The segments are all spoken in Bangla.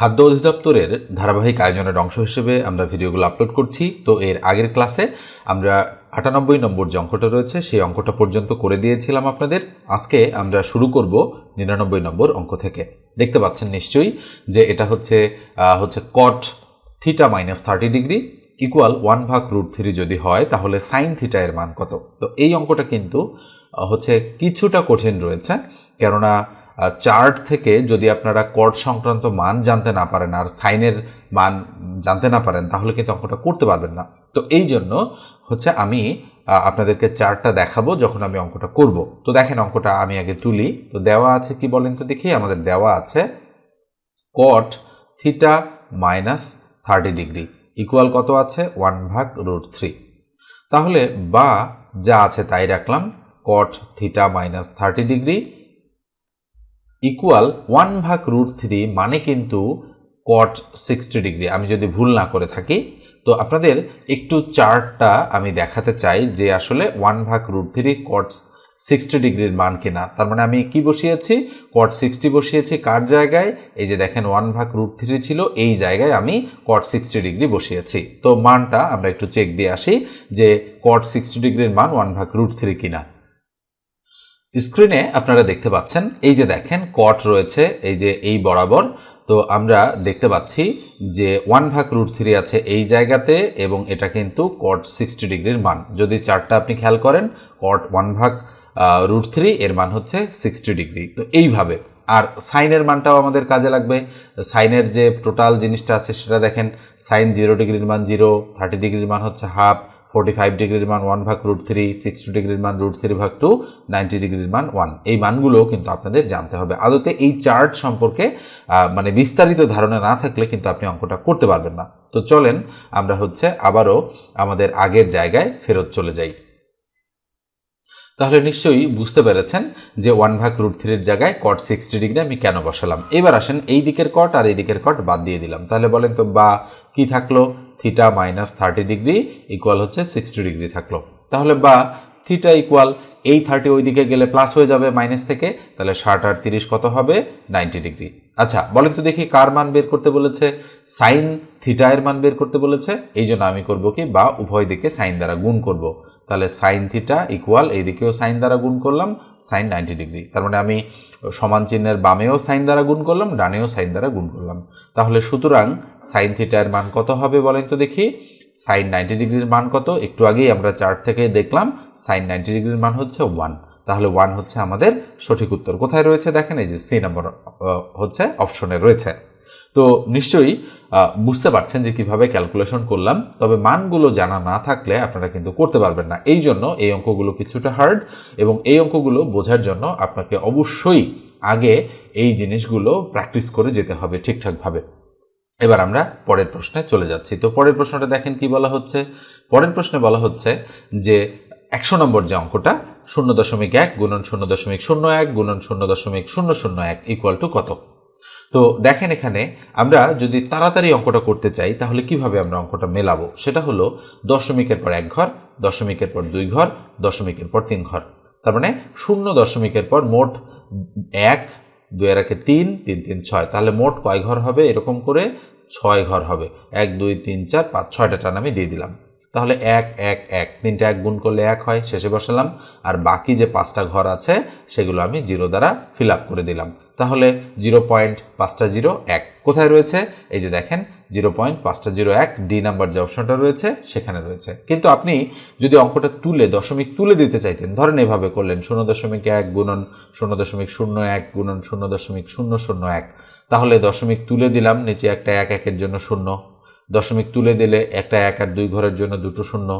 খাদ্য অধিদপ্তরের ধারাবাহিক আয়োজনের অংশ হিসেবে আমরা ভিডিওগুলো আপলোড করছি। তো এর আগের ক্লাসে আমরা আটানব্বই নম্বর যে অঙ্কটা রয়েছে, সেই অঙ্কটা পর্যন্ত করে দিয়েছিলাম আপনাদের। আজকে আমরা শুরু করব নিরানব্বই নম্বর অঙ্ক থেকে। দেখতে পাচ্ছেন নিশ্চয়ই যে এটা হচ্ছে হচ্ছে cot theta minus thirty degree equal one ভাগ রুট থ্রি যদি হয়, তাহলে সাইন থিটা এর মান কত? তো এই অঙ্কটা কিন্তু হচ্ছে কিছুটা কঠিন রয়েছে। কেননা চার্ট থেকে যদি আপনারা কট সংক্রান্ত মান জানতে না পারেন আর সাইনের মান জানতে না পারেন, তাহলে কিন্তু অঙ্কটা করতে পারবেন না। তো এই জন্য হচ্ছে আমি আপনাদেরকে চার্টটা দেখাবো যখন আমি অঙ্কটা করব। তো দেখেন অঙ্কটা আমি আগে তুলি। তো দেওয়া আছে কি বলেন তো দেখি, আমাদের দেওয়া আছে cot theta minus thirty degree equal কত আছে? ওয়ান ভাগ রুট থ্রি তাহলে বা যা আছে তাই রাখলাম cot theta minus thirty degree equal one ভাগ রুট থ্রি মানে কিন্তু কট সিক্সটি ডিগ্রি আমি যদি ভুল না করে থাকি, তো আপনাদের একটু চার্টটা আমি দেখাতে চাই যে আসলে ওয়ান ভাগ রুট থ্রি কট সিক্সটি ডিগ্রির মান কিনা। তার মানে আমি কি বসিয়েছি? কট সিক্সটি বসিয়েছি কার জায়গায়? এই যে দেখেন ওয়ান ভাগ রুট থ্রি ছিল, এই জায়গায় আমি কট সিক্সটি ডিগ্রি বসিয়েছি। তো মানটা আমরা একটু চেক দিয়ে আসি যে কট সিক্সটি ডিগ্রির মান ওয়ান ভাগ রুট থ্রি কিনা। স্ক্রিনে আপনারা দেখতে পাচ্ছেন, এই যে দেখেন কট রয়েছে, এই যে এই বরাবর। তো আমরা দেখতে পাচ্ছি যে ওয়ান ভাগ রুট থ্রি আছে এই জায়গাতে এবং এটা কিন্তু কট সিক্সটি ডিগ্রির মান। যদি চারটা আপনি খেয়াল করেন কট ওয়ান ভাগ রুট থ্রি এর মান হচ্ছে সিক্সটি ডিগ্রি। তো এইভাবে। আর সাইনের মানটাও আমাদের কাজে লাগবে। সাইনের যে টোটাল জিনিসটা আছে, সেটা দেখেন সাইন জিরো ডিগ্রির মান জিরো থার্টি ডিগ্রির মান হচ্ছে হাফ ফোর্টি ফাইভ ডিগ্রির মান ওয়ান ভাগ রুট থ্রি সিক্সটি ডিগ্রির মান রুট থ্রি ভাগ টু নাইনটি ডিগ্রির মান ওয়ান এই মানগুলো কিন্তু আপনাদের জানতে হবে। আদতে এই চার্ট সম্পর্কে মানে বিস্তারিত ধারণা না থাকলে কিন্তু আপনি অঙ্কটা করতে পারবেন না। তো চলেন আমরা হচ্ছে আবারও আমাদের আগের জায়গায় ফেরত চলে যাই। তাহলে নিশ্চয়ই বুঝতে পেরেছেন যে ওয়ান ভাগ রুট থ্রির জায়গায় কট সিক্সটি ডিগ্রি আমি কেন বসালাম। এবার আসেন এই দিকের কট আর এই দিকের কট বাদ দিয়ে দিলাম। তাহলে বলেন তো বা কি থাকল? Theta minus thirty degree equal হচ্ছে সিক্সটি ডিগ্রি থাকল। তাহলে বা থিটা ইকুয়াল এই থার্টি ওই দিকে গেলে প্লাস হয়ে যাবে মাইনাস থেকে, তাহলে ষাট আর তিরিশ কত হবে? নাইনটি ডিগ্রি আচ্ছা বলেন তো দেখি কার মান বের করতে বলেছে? সাইন থিটা এর মান বের করতে বলেছে। এই জন্য আমি করব কি? বা উভয় দিকে সাইন দ্বারা গুণ করব। তাহলে সাইন থিটা ইকুয়াল এইদিকেও সাইন দ্বারা গুণ করলাম সাইন নাইনটি ডিগ্রি তার মানে আমি সমান চিহ্নের বামেও সাইন দ্বারা গুণ করলাম, ডানেও সাইন দ্বারা গুণ করলাম। তাহলে সুতরাং সাইন থিটার মান কত হবে বলেন তো দেখি? সাইন নাইনটি ডিগ্রির মান কত? একটু আগেই আমরা চার্ট থেকে দেখলাম সাইন নাইনটি ডিগ্রির মান হচ্ছে ওয়ান তাহলে ওয়ান হচ্ছে আমাদের সঠিক উত্তর। কোথায় রয়েছে? দেখেন এই যে সি নম্বর হচ্ছে অপশনে রয়েছে। তো নিশ্চয়ই বুঝতে পারছেন যে কীভাবে ক্যালকুলেশন করলাম, তবে মানগুলো জানা না থাকলে আপনারা কিন্তু করতে পারবেন না। এই জন্য এই অঙ্কগুলো কিছুটা হার্ড এবং এই অঙ্কগুলো বোঝার জন্য আপনাকে অবশ্যই আগে এই জিনিসগুলো প্র্যাকটিস করে যেতে হবে ঠিকঠাকভাবে। এবার আমরা পরের প্রশ্নে চলে যাচ্ছি। তো পরের প্রশ্নটা দেখেন কি বলা হচ্ছে? পরের প্রশ্নে বলা হচ্ছে যে একশো নম্বর যে অঙ্কটা, শূন্য দশমিক এক গুণন শূন্য দশমিক শূন্য এক গুণন শূন্য দশমিক শূন্য শূন্য এক ইকুয়াল টু কত? তো দেখেন এখানে, আমরা যদি তাড়াতাড়ি অঙ্কটা করতে চাই, তাহলে কীভাবে আমরা অঙ্কটা মেলাবো? সেটা হলো দশমিকের পর এক ঘর, দশমিকের পর দুই ঘর, দশমিকের পর তিন ঘর। তার মানে শূন্য দশমিকের পর মোট এক, দুই একে তিন তিন তিন, ছয়। তাহলে মোট কয় ঘর হবে? এরকম করে ছয় ঘর হবে। এক, দুই, তিন, চার, পাঁচ, ছয়টা টান আমি দিয়ে দিলাম। তাহলে এক এক এক। তিনটা এক গুণ করলে এক হয়, শেষে বসালাম। আর বাকি যে পাঁচটা ঘর আছে, সেগুলো আমি জিরো দ্বারা ফিল আপ করে দিলাম। তাহলে জিরো পয়েন্ট পাঁচটা জিরো এক কোথায় রয়েছে? এই যে দেখেন, জিরো পয়েন্ট পাঁচটা জিরো এক ডি নাম্বার যে অপশনটা রয়েছে, সেখানে রয়েছে। কিন্তু আপনি যদি অঙ্কটা তুলে, দশমিক তুলে দিতে চাইতেন, ধরেন এভাবে করলেন, শূন্য দশমিক এক গুণন শূন্য দশমিক শূন্য এক গুণন শূন্য দশমিক শূন্য শূন্য এক। তাহলে দশমিক তুলে দিলাম, নিচে একটা এক, একের জন্য শূন্য। দশমিক তুলে দিলে একটা এক আর দুই ঘরের জন্য দুটো শূন্য।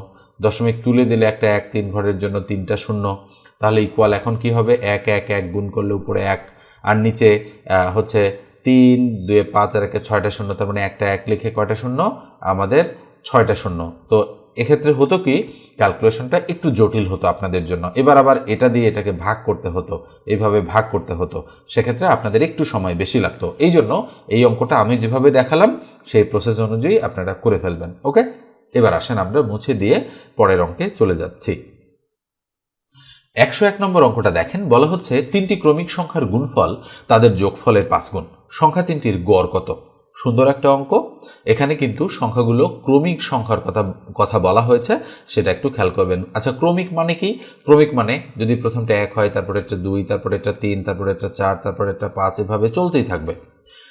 দশমিক তুলে দিলে একটা এক তিন ঘরের জন্য তিনটা শূন্য। তাহলে ইকুয়াল এখন কি হবে? এক এক এক গুণ করলে উপরে এক। আর নিচে হচ্ছে তিন, দুয়ে পাঁচ আর একে ছয়টা শূন্য, তার মানে একটা এক লিখে কয়টা শূন্য? আমাদের ছয়টা শূন্য। তো এক্ষেত্রে হতো কি ক্যালকুলেশনটা একটু জটিল হতো আপনাদের জন্য। এবার আবার এটা দিয়ে এটাকে ভাগ করতে হতো, এইভাবে ভাগ করতে হতো। সেক্ষেত্রে আপনাদের একটু সময় বেশি লাগতো। এই জন্য এই অঙ্কটা আমি যেভাবে দেখালাম, সেই প্রসেস অনুযায়ী আপনারা করে ফেলবেন। ওকে এবার আসেন আমরা মুছে দিয়ে পরের অঙ্কে চলে যাচ্ছি। একশো এক নম্বর অঙ্কটা দেখেন, বলা হচ্ছে তিনটি ক্রমিক সংখ্যার গুণফল তাদের যোগফলের পাঁচ গুণ সংখ্যা তিনটির গড় কত? সুন্দর একটা অঙ্ক। এখানে কিন্তু সংখ্যাগুলো ক্রমিক সংখ্যার কথা কথা বলা হয়েছে, সেটা একটু খেয়াল করবেন। আচ্ছা ক্রমিক মানে কি? ক্রমিক মানে যদি প্রথমটা এক হয়, তারপরে একটা দুই, তারপরে একটা তিন, তারপরে একটা চার, তারপরে একটা পাঁচ, এভাবে চলতেই থাকবে।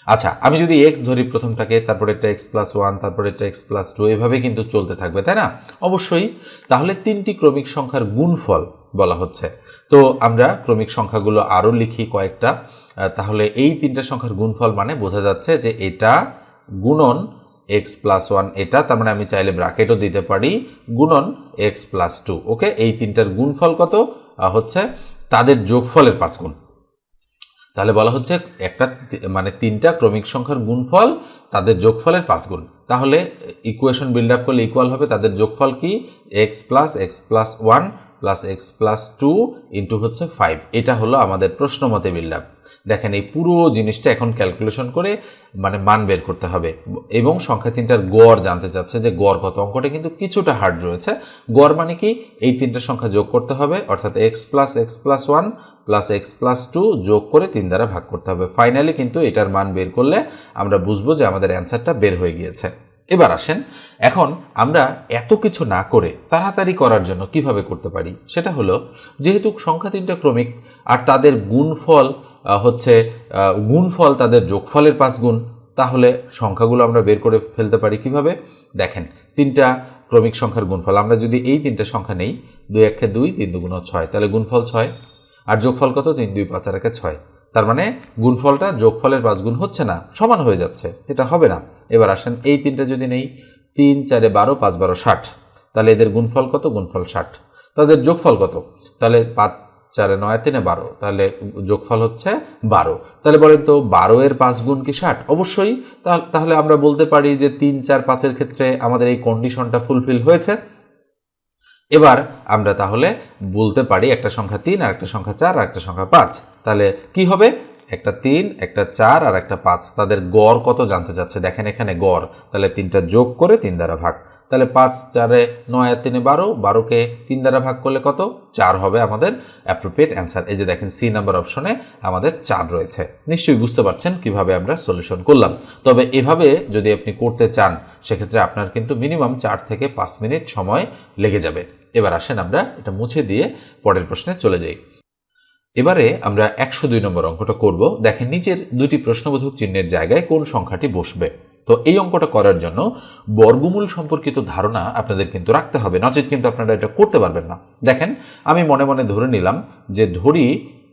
আচ্ছা আমি যদি এক্স ধরি প্রথমটাকে, তারপরে একটা এক্স প্লাস ওয়ান তারপরে একটা এক্স প্লাস টু এভাবে কিন্তু চলতে থাকবে, তাই না? অবশ্যই, তাহলে তিনটি ক্রমিক সংখ্যার গুণফল বলা হচ্ছে। তো আমরা ক্রমিক সংখ্যাগুলো আরও লিখি কয়েকটা। তাহলে এই তিনটা সংখ্যার গুণফল মানে বোঝা যাচ্ছে যে এটা গুণন এক্স প্লাস ওয়ান এটা তার মানে আমি চাইলে ব্রাকেটও দিতে পারি, গুণন এক্স প্লাস টু ওকে এই তিনটার গুণফল কত? হচ্ছে তাদের যোগফলের পাঁচ গুণ। তাহলে বলা হচ্ছে একটা মানে তিনটা ক্রমিক সংখ্যার গুণফল তাদের যোগফলের পাঁচ গুণ। তাহলে ইকুয়েশন বিল্ড আপ করলে ইকুয়াল হবে, তাদের যোগফল কি? X plus x plus one plus x plus two into হচ্ছে ফাইভ এটা হলো আমাদের প্রশ্ন মতে বিল্ড আপ দেখেন, এই পুরো জিনিসটা এখন ক্যালকুলেশন করে মানে মান বের করতে হবে। এবং সংখ্যা তিনটার গড় জানতে চাচ্ছে যে গড় কত, অঙ্কটা কিন্তু কিছুটা হার্ড রয়েছে। গড় মানে কি? এই তিনটা সংখ্যা যোগ করতে হবে, অর্থাৎ x plus x plus one plus x plus two যোগ করে তিন দ্বারা ভাগ করতে হবে। ফাইনালি কিন্তু এটার মান বের করলে আমরা বুঝব যে আমাদের অ্যান্সারটা বের হয়ে গিয়েছে। এবার আসেন, এখন আমরা এত কিছু না করে তাড়াতাড়ি করার জন্য কীভাবে করতে পারি? সেটা হলো, যেহেতু সংখ্যা তিনটা ক্রমিক, আর তাদের গুণফল হচ্ছে গুণফল তাদের যোগফলের পাঁচ গুণ, তাহলে সংখ্যাগুলো আমরা বের করে ফেলতে পারি কীভাবে? দেখেন, তিনটা ক্রমিক সংখ্যার গুণফল, আমরা যদি এই তিনটা সংখ্যা নেই, দুই একে দুই, তিন দুগুণ ছয়, তাহলে গুণফল ছয়। আর যোগফল কত? তিন, দুই, পাঁচ আর একে ছয়। তার মানে গুণফলটা যোগফলের পাঁচ গুণ হচ্ছে না, সমান হয়ে যাচ্ছে, এটা হবে না। এবার আসেন, এই তিনটা যদি নেই, তিন, চারে বারো, পাঁচ, বারো, ষাট। তাহলে এদের গুণফল কত? গুণফল ষাট। তাদের যোগফল কত? তাহলে চারে নয়, তিনে বারো। তাহলে যোগফল হচ্ছে বারো। তাহলে বলেন তো, বারো এর পাঁচ গুণ কি ষাট? অবশ্যই। তাহলে আমরা বলতে পারি যে তিন, চার, পাঁচের ক্ষেত্রে আমাদের এই কন্ডিশনটা ফুলফিল হয়েছে। এবার আমরা তাহলে বলতে পারি একটা সংখ্যা তিন, আর একটা সংখ্যা চার, আর একটা সংখ্যা পাঁচ। তাহলে কি হবে? একটা তিন, একটা চার, আর একটা পাঁচ। তাদের গড় কত জানতে চাচ্ছে? দেখেন এখানে গড়। তাহলে তিনটা যোগ করে তিন দ্বারা ভাগ তাহলে পাঁচ, চারে নয় আর তিনে বারো, বারোকে তিন দ্বারা ভাগ করলে কত? চার হবে আমাদের অ্যাপ্রোপ্রিয়েট অ্যান্সার এই যে দেখেন সি নাম্বার অপশনে আমাদের চার রয়েছে। নিশ্চয়ই বুঝতে পারছেন কীভাবে আমরা সলিউশন করলাম। তবে এভাবে যদি আপনি করতে চান, সেক্ষেত্রে আপনার কিন্তু মিনিমাম চার থেকে পাঁচ মিনিট সময় লেগে যাবে। এবার আসেন আমরা এটা মুছে দিয়ে পরের প্রশ্নে চলে যাই। এবারে আমরা একশো দুই নম্বর অঙ্কটা করব। দেখেন, নিচের দুটি প্রশ্নবোধক চিহ্নের জায়গায় কোন সংখ্যাটি বসবে? তো এই অঙ্কটা করার জন্য বর্গমূল সম্পর্কিত ধারণা আপনাদের কিন্তু রাখতে হবে। নচেত কিন্তু আপনারা এটা করতে পারবেন না। দেখেন, আমি মনে মনে ধরে নিলাম যে ধরি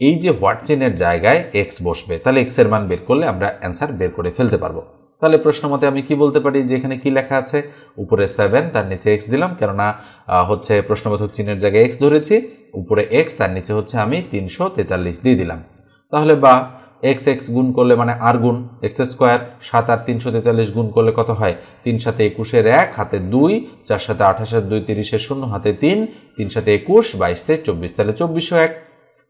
এই যে হোয়াট চিহ্নের জায়গায় এক্স বসবে, তাহলে এক্সের মান বের করলে আমরা অ্যান্সার বের করে ফেলতে পারব। তাহলে প্রশ্ন মতে আমি কি বলতে পারি যে এখানে কি লেখা আছে? উপরে সেভেন তার নিচে এক্স দিলাম, কেননা হচ্ছে প্রশ্নবোধক চিহ্নের জায়গায় এক্স ধরেছি, উপরে এক্স তার নিচে হচ্ছে আমি তিনশো তেতাল্লিশ দিয়ে দিলাম। তাহলে বা এক্স এক্স গুণ করলে মানে আর গুণ এক্স স্কোয়ার সাত আর তিনশো তেতাল্লিশ গুণ করলে কত হয়? তিন সাথে একুশের এক, হাতে দুই, চার সাথে আঠাশের দুই, তিরিশের শূন্য, হাতে তিন তিন সাথে একুশ, বাইশ থেকে চব্বিশ, তাহলে চব্বিশশো এক।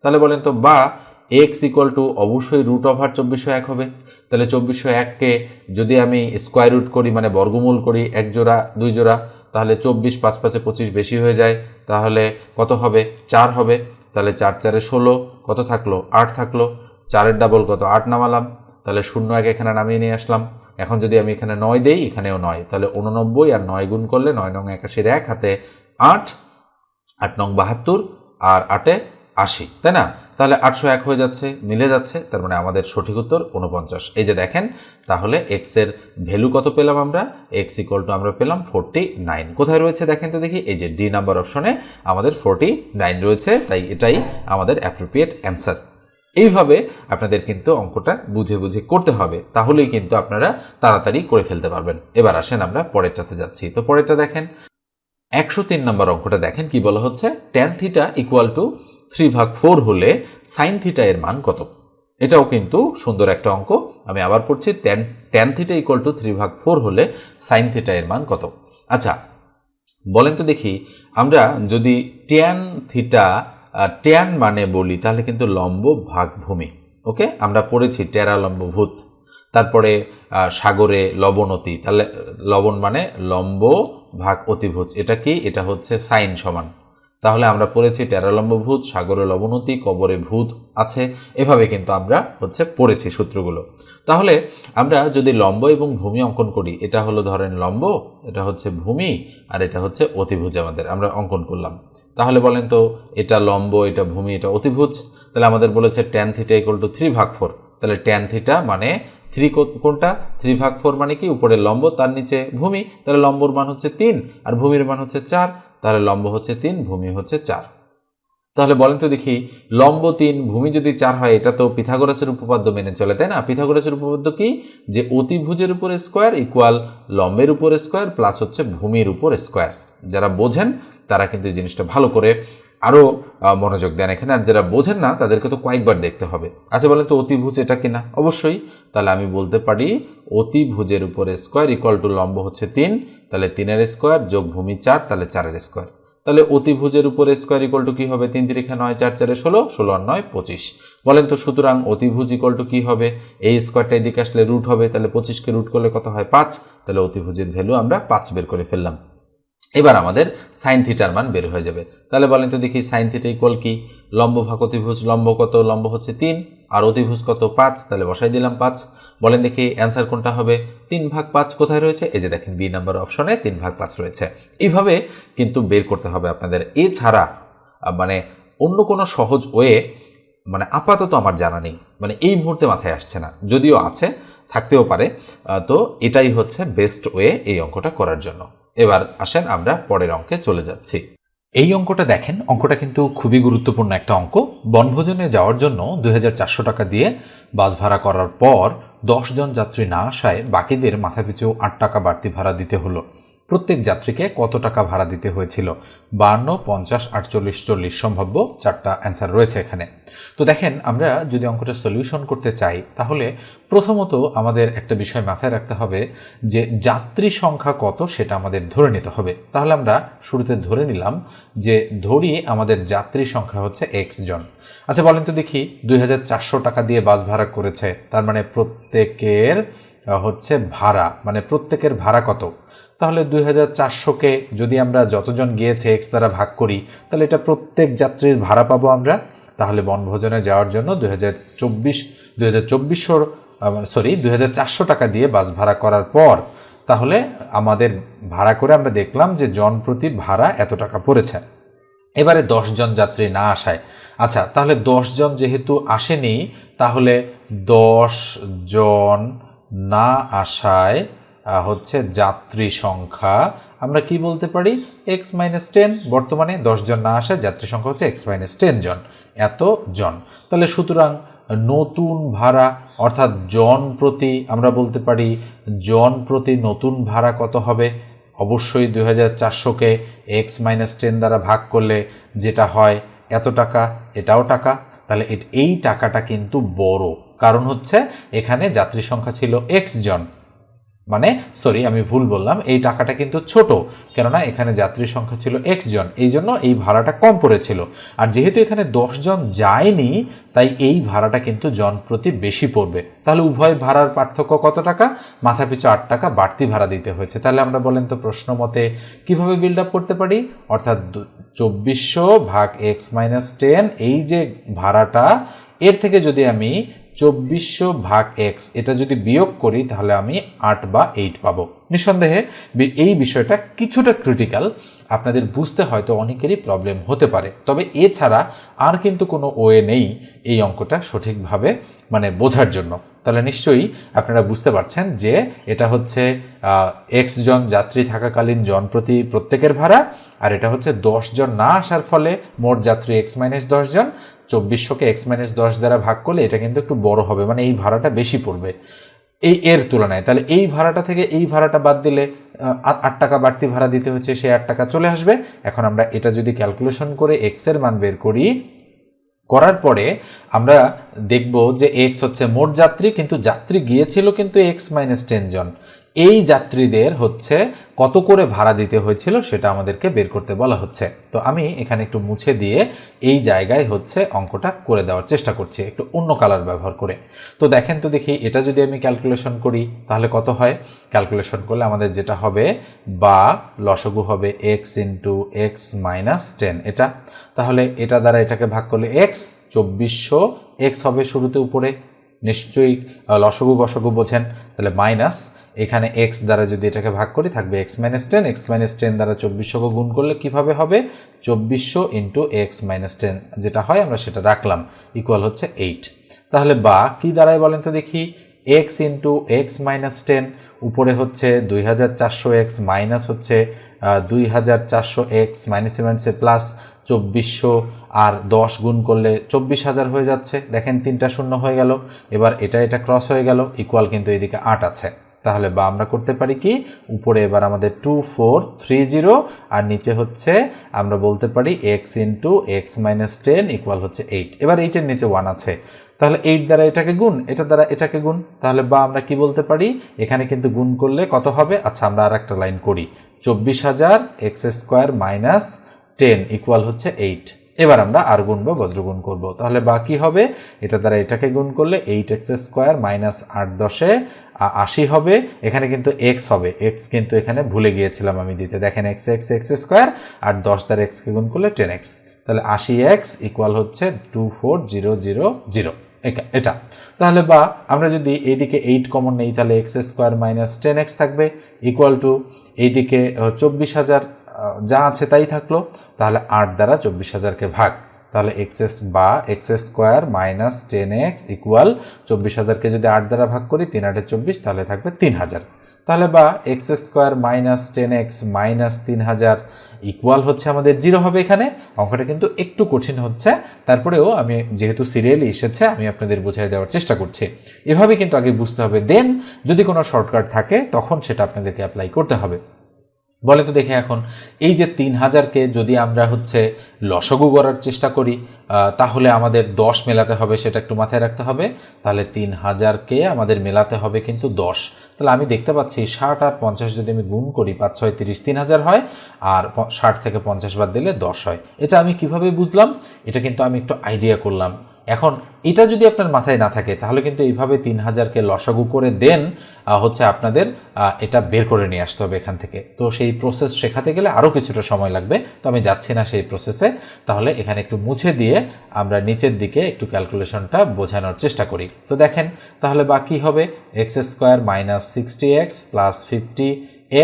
তাহলে বলেন তো, বা এক্স ইকুয়াল টু অবশ্যই রুট ওভার চব্বিশশো এক হবে। তাহলে চব্বিশশো এককে যদি আমি স্কোয়ার রুট করি মানে বর্গমূল করি, এক জোড়া, দুই জোড়া, তাহলে চব্বিশ পাঁচ পাঁচে পঁচিশ বেশি হয়ে যায়। তাহলে কত হবে? চার হবে। তাহলে চার চারে ষোলো, কত থাকল? আট থাকল। চারের ডাবল কত? আট নামালাম, তাহলে শূন্য এক এখানে নামিয়ে নিয়ে আসলাম। এখন যদি আমি এখানে নয় দেই, এখানেও নয়। তাহলে উননব্বই আর নয় গুণ করলে নয় নং একাশির এক, হাতে আট আট নং বাহাত্তর আর আটে আশি। তাই না? তাহলে আটশো এক হয়ে যাচ্ছে, মিলে যাচ্ছে, তার মানে আমাদের সঠিক উত্তর উনপঞ্চাশ এই যে দেখেন, তাহলে এক্সের ভ্যালু কত পেলাম আমরা? এক্স ইকুয়াল টু আমরা পেলাম ফোরটি নাইন কোথায় রয়েছে দেখেন তো দেখি? এই যে ডি নাম্বার অপশনে আমাদের ফোরটি নাইন রয়েছে, তাই এটাই আমাদের অ্যাপ্রোপ্রিয়েট অ্যান্সার এইভাবে আপনাদের কিন্তু অঙ্কটা বুঝে বুঝে করতে হবে। তাহলেই কিন্তু আপনারা তাড়াতাড়ি করে ফেলতে পারবেন। এবার আসেন আমরা পরেরটাতে যাচ্ছি। তো পরেরটা দেখেন। একশো তিন নম্বর অঙ্কটা দেখেন কি বলা হচ্ছে? Tan theta equal to three ভাগ ফোর হলে সাইন থিটা এর মান কত? এটাও কিন্তু সুন্দর একটা অঙ্ক। আমি আবার পড়ছি tan tan theta equal to three ভাগ ফোর হলে সাইন থিটা এর মান কত? আচ্ছা বলেন তো দেখি, আমরা যদি ট্যান থিটা ট্যান মানে বলি, তাহলে কিন্তু লম্ব ভাগ ভূমি ওকে? আমরা পড়েছি টেরা লম্ব ভূত তারপরে সাগরে লবণতি, তাহলে লবণ মানে লম্ব ভাগ অতিভুজ। এটা কি? এটা হচ্ছে সাইন সমান। তাহলে আমরা পড়েছি টেরালম্ব ভূত সাগরে লবণতি, কবরে ভূত আছে, এভাবে কিন্তু আমরা হচ্ছে পড়েছি সূত্রগুলো। তাহলে আমরা যদি লম্ব এবং ভূমি অঙ্কন করি, এটা হলো ধরেন লম্ব, এটা হচ্ছে ভূমি, আর এটা হচ্ছে অতিভুজ আমাদের, আমরা অঙ্কন করলাম। তাহলে বলেন তো, এটা লম্ব, এটা ভূমি, এটা অতিভুজ, তাহলে আমাদের বলেছে tan theta equal to three ভাগ ফোর তাহলে ট্যান থিটা মানে থ্রি কোনটা? থ্রি ভাগ ফোর মানে কি? উপরে লম্ব, তার নিচে ভূমি, তাহলে লম্বর মান হচ্ছে তিন, আর ভূমির মান হচ্ছে চার, তাহলে লম্ব হচ্ছে তিন, ভূমি হচ্ছে চার। তাহলে বলেন তো দেখি, লম্ব তিন, ভূমি যদি চার হয়, এটা তো পিথাগোরাসের উপপাদ্য মেনে চলে, তাই না? পিথাগোরাসের উপপাদ্য কি? যে অতিভুজের উপর স্কোয়ার ইকুয়াল লম্বের উপর স্কোয়ার প্লাস হচ্ছে ভূমির উপর স্কোয়ার যারা বোঝেন তারা কিন্তু এই জিনিসটা ভালো করে আরও মনোযোগ দেন। এখানে আর যারা বোঝেন না, তাদেরকে তো কয়েকবার দেখতে হবে। আচ্ছা বলেন তো অতিভুজ এটা কিনা? অবশ্যই। তাহলে আমি বলতে পারি, অতিভুজের উপরে স্কোয়ার ইকুয়াল টু লম্ব হচ্ছে তিন, তাহলে তিনের স্কোয়ার যোগ ভূমি চার, তাহলে চারের স্কোয়ার তাহলে অতিভুজের উপরে স্কোয়ার ইকুয়াল টু কী হবে? তিন তিরিখে নয়, চার চারে ষোলো ষোলো আর নয়, পঁচিশ। বলেন তো সুতরাং অতিভুজ ইকুয়াল টু কী হবে? এই স্কোয়ারটা এদিকে আসলে রুট হবে, তাহলে পঁচিশকে রুট করলে কত হয়? পাঁচ। তাহলে অতিভুজের ভ্যালু আমরা পাঁচ বের করে ফেললাম। এবার আমাদের সাইন থিটার মান বের হয়ে যাবে। তাহলে বলেন তো দেখি সাইন থিটা ইকুয়াল কি? লম্ব ভাগ অতিভুজ, লম্ব কত? লম্ব হচ্ছে তিন। আর অতিভুজ কত? পাঁচ। তাহলে বসাই দিলাম পাঁচ। বলেন দেখি অ্যান্সার কোনটা হবে? তিন ভাগ পাঁচ কোথায় রয়েছে? এই যে দেখেন বি নাম্বার অপশনে তিন ভাগ পাঁচ রয়েছে। এইভাবে কিন্তু বের করতে হবে আপনাদের। এছাড়া মানে অন্য কোনো সহজ ওয়ে মানে আপাতত আমার জানা নেই। মানে এই মুহূর্তে মাথায় আসছে না। যদিও আছে, থাকতেও পারে। তো এটাই হচ্ছে বেস্ট ওয়ে এই অঙ্কটা করার জন্য। এবার আসেন আমরা পরের অঙ্কে চলে যাচ্ছি। এই অঙ্কটা দেখেন, অঙ্কটা কিন্তু খুবই গুরুত্বপূর্ণ একটা অঙ্ক। বনভোজনে যাওয়ার জন্য দুই হাজার চারশো টাকা দিয়ে বাস ভাড়া করার পর দশজন যাত্রী না আসায় বাকিদের মাথাপিছু আট টাকা বাড়তি ভাড়া দিতে হলো। প্রত্যেক যাত্রীকে কত টাকা ভাড়া দিতে হয়েছিল? বান্ন, পঞ্চাশ, আটচল্লিশ, চল্লিশ সম্ভাব্য চারটা অ্যান্সার রয়েছে এখানে। তো দেখেন, আমরা যদি অঙ্কটা সলিউশন করতে চাই, তাহলে প্রথমত আমাদের একটা বিষয় মাথায় রাখতে হবে যে যাত্রী সংখ্যা কত সেটা আমাদের ধরে নিতে হবে। তাহলে আমরা শুরুতে ধরে নিলাম যে ধরি আমাদের যাত্রী সংখ্যা হচ্ছে এক্স জন। আচ্ছা বলেন তো দেখি, দুই হাজার চারশো টাকা দিয়ে বাস ভাড়া করেছে, তার মানে প্রত্যেকের হচ্ছে ভাড়া মানে প্রত্যেকের ভাড়া কত? তাহলে দুই হাজার চারশোকে যদি আমরা যতজন গিয়েছে এক্স দ্বারা ভাগ করি, তাহলে এটা প্রত্যেক যাত্রীর ভাড়া পাবো আমরা। তাহলে বনভোজনে যাওয়ার জন্য দুই হাজার চব্বিশ, দুই হাজার চব্বিশশোর সরি দুই হাজার চারশো টাকা দিয়ে বাস ভাড়া করার পর, তাহলে আমাদের ভাড়া করে আমরা দেখলাম যে জন প্রতি ভাড়া এত টাকা পড়েছে। এবারে জন যাত্রী না আসায়। আচ্ছা তাহলে জন যেহেতু আসেনি, তাহলে দশ জন না আসায় হচ্ছে যাত্রী সংখ্যা। আমরা কি বলতে পারি? এক্স মাইনাস টেন বর্তমানে জন না আসে যাত্রী সংখ্যা হচ্ছে এক্স মাইনাস টেন জন, এত জন। তাহলে সুতরাং নতুন ভাড়া, অর্থাৎ জন প্রতি আমরা বলতে পারি, জন প্রতি নতুন ভাড়া কত হবে? অবশ্যই দুই হাজার চারশোকে এক্স মাইনাস টেন দ্বারা ভাগ করলে যেটা হয়, এত টাকা, এটাও টাকা। তাহলে এই টাকাটা কিন্তু বড়। কারণ হচ্ছে এখানে যাত্রী সংখ্যা ছিল এক্স জন। মানে সরি আমি ভুল বললাম, এই টাকাটা কিন্তু ছোট, কেননা এখানে যাত্রীর সংখ্যা ছিল এক্স জন, এই জন্য এই ভাড়াটা কম পড়েছিল। আর যেহেতু এখানে জন যায়নি, তাই এই ভাড়াটা কিন্তু জন প্রতি বেশি পড়বে। তাহলে উভয় ভাড়ার পার্থক্য কত টাকা? মাথা পিছু আট টাকা বাড়তি ভাড়া দিতে হয়েছে। তাহলে আমরা বলেন তো প্রশ্ন মতে কীভাবে বিল্ড আপ করতে পারি? অর্থাৎ চব্বিশশো ভাগ এক্স মাইনাস টেন এই যে ভাড়াটা, এর থেকে যদি আমি চব্বিশশো ভাগ এক্স এটা যদি বিয়োগ করি, তাহলে আমি আট বা এইট পাবো। নিঃসন্দেহে এই বিষয়টা কিছুটা ক্রিটিক্যাল আপনাদের বুঝতে হয়তো অনেকেরই প্রবলেম হতে পারে। তবে এছাড়া আর কিন্তু কোনো ওয়ে নেই এই অঙ্কটা সঠিকভাবে মানে বোঝার জন্য। তাহলে নিশ্চয়ই আপনারা বুঝতে পারছেন যে এটা হচ্ছে এক্স জন যাত্রী থাকাকালীন জন প্রতি প্রত্যেকের ভাড়া, আর এটা হচ্ছে দশ জন না আসার ফলে মোট যাত্রী এক্স মাইনাস দশ জন চব্বিশশোকে এক্স মাইনাস দশ দ্বারা ভাগ করলে এটা কিন্তু একটু বড় হবে মানে এই ভাড়াটা বেশি পড়বে। এই এর তুলনায়, তাহলে এই ভাড়াটা থেকে এই ভাড়াটা বাদ দিলে আট টাকা বাড়তি ভাড়া দিতে হচ্ছে, সেই আট টাকা চলে আসবে। এখন আমরা এটা যদি ক্যালকুলেশন করে এক্সের মান বের করি, করার পরে আমরা দেখব যে এক্স হচ্ছে মোট যাত্রী, কিন্তু যাত্রী গিয়েছিল কিন্তু এক্স মাইনাস টেন জন। এই যাত্রীদের হচ্ছে কত করে ভাড়া দিতে হয়েছিল সেটা আমাদেরকে বের করতে বলা হচ্ছে। তো আমি এখানে একটু মুছে দিয়ে এই জায়গায় হচ্ছে অঙ্কটা করে দেওয়ার চেষ্টা করছি, একটু অন্য কালার ব্যবহার করে। তো দেখেন তো দেখি, এটা যদি আমি ক্যালকুলেশন করি, তাহলে কত হয়? ক্যালকুলেশন করলে আমাদের যেটা হবে, বা লসগু হবে x into x minus ten এটা, তাহলে এটা দ্বারা এটাকে ভাগ করলে এক্স চব্বিশশো এক্স হবে শুরুতে উপরে। নিশ্চয়ই লসগু গসগু বোঝেন। তাহলে মাইনাস, এখানে এক্স দ্বারা যদি এটাকে ভাগ করি, থাকবে x minus ten x minus ten দ্বারা চব্বিশশোকে গুণ করলে কীভাবে হবে? চব্বিশশো ইন্টু এক্স মাইনাস টেন যেটা হয় আমরা সেটা রাখলাম ইকুয়াল হচ্ছে এইট তাহলে বা কি দাঁড়ায় বলেন তো দেখি? X into x minus ten উপরে হচ্ছে দুই হাজার চারশো এক্স মাইনাস হচ্ছে দুই হাজার চারশো এক্স মাইনাস মাইনাসে প্লাস চব্বিশশো আর দশ গুণ করলে চব্বিশ হাজার হয়ে যাচ্ছে। দেখেন তিনটা শূন্য হয়ে গেল। এবার এটা এটা ক্রস হয়ে গেল ইকুয়াল কিন্তু এদিকে আট আছে। তাহলে বা আমরা করতে পারি কি? উপরে এবার আমাদের টু ফোর থ্রি জিরো আর নিচে হচ্ছে আমরা বলতে পারি x into x minus ten equal হচ্ছে এইট এবার এইটের নিচে ওয়ান আছে। তাহলে এইট দ্বারা এটাকে গুণ, এটা দ্বারা এটাকে গুণ। তাহলে বা আমরা কি বলতে পারি? এখানে কিন্তু গুণ করলে কত হবে? আচ্ছা আমরা আর একটা লাইন করি। চব্বিশ হাজার x square minus ten equal হচ্ছে এইট এবার আমরা আর গুণবো বজ্রগুণ করব। তাহলে বাকি হবে, এটা দ্বারা এটাকে গুণ করলে এইট এক্স স্কোয়ার মাইনাস আট দশে আশি হবে। এখানে কিন্তু এক্স হবে। এক্স কিন্তু এখানে ভুলে গিয়েছিলাম আমি দিতে। দেখেন এক্স এক্স এক্স স্কোয়ার আর দশ দ্বারা এক্সকে গুণ করলে টেন এক্স তাহলে আশি এক্স ইকুয়াল হচ্ছে two four zero zero zero এটা। তাহলে বা, আমরা যদি এইদিকে এইট কমন নেই, তাহলে x square minus ten x থাকবে। ইকুয়াল টু এইদিকে চব্বিশ হাজার যা আছে তাই থাকল, তাহলে আট দ্বারা চব্বিশ হাজারকে ভাগ। তাহলে এক্সএস বা x square minus ten x equal চব্বিশ হাজারকে যদি আট দ্বারা ভাগ করি, তিন আটে চব্বিশ, তাহলে থাকবে তিন হাজার। তাহলে বা x square minus ten x minus তিন হাজার ইকুয়াল হচ্ছে আমাদের জিরো হবে এখানে। অঙ্কটা কিন্তু একটু কঠিন হচ্ছে। তারপরেও আমি যেহেতু সিরিয়ালি এসেছে, আমি আপনাদের বুঝিয়ে দেওয়ার চেষ্টা করছি। এভাবে কিন্তু আগে বুঝতে হবে। দেন যদি কোনো শর্টকাট থাকে, তখন সেটা আপনাদেরকে অ্যাপ্লাই করতে হবে। বলে তো দেখে এখন, এই যে তিন হাজারকে যদি আমরা হচ্ছে লসগু করার চেষ্টা করি তাহলে আমাদের দশ মেলাতে হবে সেটা একটু মাথায় রাখতে হবে। তাহলে তিন হাজারকে আমাদের মেলাতে হবে কিন্তু দশ। তাহলে আমি দেখতে পাচ্ছি ষাট আর পঞ্চাশ যদি আমি গুণ করি, পাঁচ, ছয়, তিরিশ, তিন হাজার হয়, আর ষাট থেকে পঞ্চাশ বাদ দিলে দশ হয়। এটা আমি কীভাবে বুঝলাম? এটা কিন্তু আমি একটু আইডিয়া করলাম। এখন, এটা যদি আপনার মাথায় না থাকে, তাহলে কিন্তু এইভাবে তিন হাজারকে লসাগু করে দেন হচ্ছে আপনাদের এটা বের করে নিয়ে আসতে হবে এখান থেকে। তো সেই প্রসেস শেখাতে গেলে আরও কিছুটা সময় লাগবে, তো আমি যাচ্ছি না সেই প্রসেসে তাহলে এখানে একটু মুছে দিয়ে আমরা নিচের দিকে একটু ক্যালকুলেশনটা বোঝানোর চেষ্টা করি। তো দেখেন, তাহলে বাকি হবে? X square minus sixty x plus fifty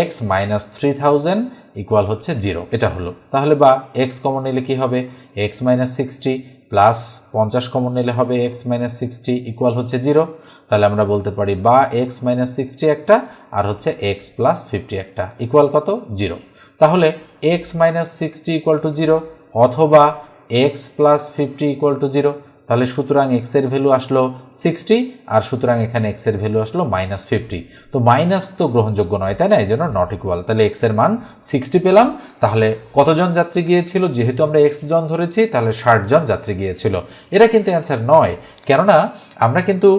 x minus three thousand equal হচ্ছে জিরো এটা হলো। তাহলে বা এক্স কমন নিলে কি হবে? এক্স মাইনাস সিক্সটি প্লাস পঞ্চাশ কমন নিলে হবে এক্স মাইনাস সিক্সটি ইকুয়াল হচ্ছে জিরো তাহলে আমরা বলতে পারি বা এক্স মাইনাস সিক্সটি একটা আর হচ্ছে এক্স প্লাস ফিফটি একটা ইকুয়াল কত? জিরো তাহলে x minus sixty equal to zero অথবা x plus fifty equal to zero তাহলে সুতরাং এক্সের ভ্যালু আসলো সিক্সটি আর সুতরাং এখানে এক্সের ভ্যালু আসলো মাইনাস ফিফটি তো মাইনাস তো গ্রহণযোগ্য নয়, তাই না? এই জন্য নট ইকুয়াল তাহলে এক্সের মান সিক্সটি পেলাম। তাহলে কতজন যাত্রী গিয়েছিল? যেহেতু আমরা এক্স জন ধরেছি, তাহলে ষাট জন যাত্রী গিয়েছিল। এটা কিন্তু অ্যান্সার নয়। কেননা আমরা কিন্তু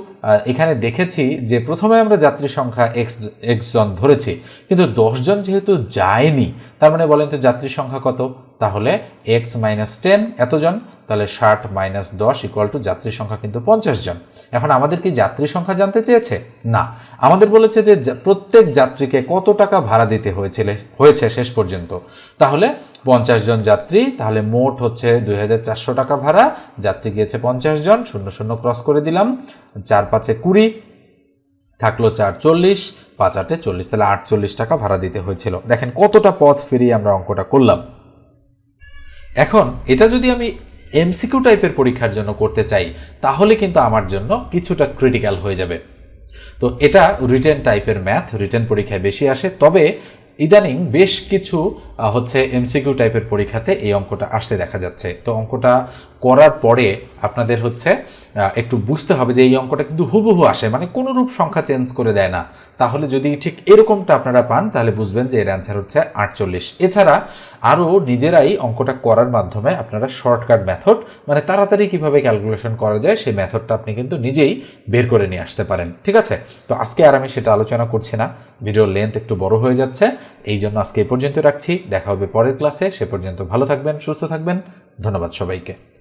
এখানে দেখেছি যে প্রথমে আমরা যাত্রী সংখ্যা এক্স এক্স জন ধরেছি, কিন্তু দশজন যেহেতু যায়নি, তার মানে বলেন তো যাত্রী সংখ্যা কত? তাহলে এক্স মাইনাস টেন এতজন তাহলে ষাট মাইনাস দশ ইকুয়াল টু যাত্রী সংখ্যা কিন্তু পঞ্চাশ জন। এখন আমাদের কি যাত্রী সংখ্যা জানতে চেয়েছে? না। আমাদের বলেছে যে প্রত্যেক যাত্রীকে কত টাকা ভাড়া দিতে হয়েছিল হয়েছে শেষ পর্যন্ত। তাহলে পঞ্চাশ জন যাত্রী, তাহলে মোট হচ্ছে দু হাজার চারশো টাকা ভাড়া। যাত্রী গিয়েছে পঞ্চাশ জন, শূন্য শূন্য ক্রস করে দিলাম। চার পাঁচে কুড়ি, থাকল চার চল্লিশ, পাঁচ আটে চল্লিশ, তাহলে আটচল্লিশ টাকা ভাড়া দিতে হয়েছিল। দেখেন কতটা পথ ফিরিয়ে আমরা অঙ্কটা করলাম। এখন এটা যদি আমি এমসিকিউ টাইপের পরীক্ষার জন্য করতে চাই, তাহলে কিন্তু আমার জন্য কিছুটা ক্রিটিক্যাল হয়ে যাবে। তো এটা রিটেন টাইপের ম্যাথ রিটেন পরীক্ষায় বেশি আসে, তবে ইদানিং বেশ কিছু হচ্ছে এমসিকিউ টাইপের পরীক্ষাতে এই অঙ্কটা আসতে দেখা যাচ্ছে। তো অঙ্কটা করার পরে আপনাদের হচ্ছে একটু বুঝতে হবে যে এই অঙ্কটা কিন্তু হুবহু আসে মানে কোনো রূপ সংখ্যা চেঞ্জ করে দেয় না। তাহলে যদি ঠিক এরকমটা আপনারা পান, তাহলে বুঝবেন যে এর অ্যান্সার হচ্ছে আটচল্লিশ। এছাড়া আরও নিজেরাই অঙ্কটা করার মাধ্যমে আপনারা শর্টকাট মেথড মানে তাড়াতাড়ি কীভাবে ক্যালকুলেশন করা যায়, সেই মেথডটা আপনি কিন্তু নিজেই বের করে নিয়ে আসতে পারেন। ঠিক আছে? তো আজকে আর আমি সেটা আলোচনা করছি না। ভিডিওর লেন্থ একটু বড় হয়ে যাচ্ছে। এই জন্য আজকে এই পর্যন্ত রাখছি। দেখা হবে পরের ক্লাসে সে পর্যন্ত ভালো থাকবেন, সুস্থ থাকবেন। ধন্যবাদ সবাইকে।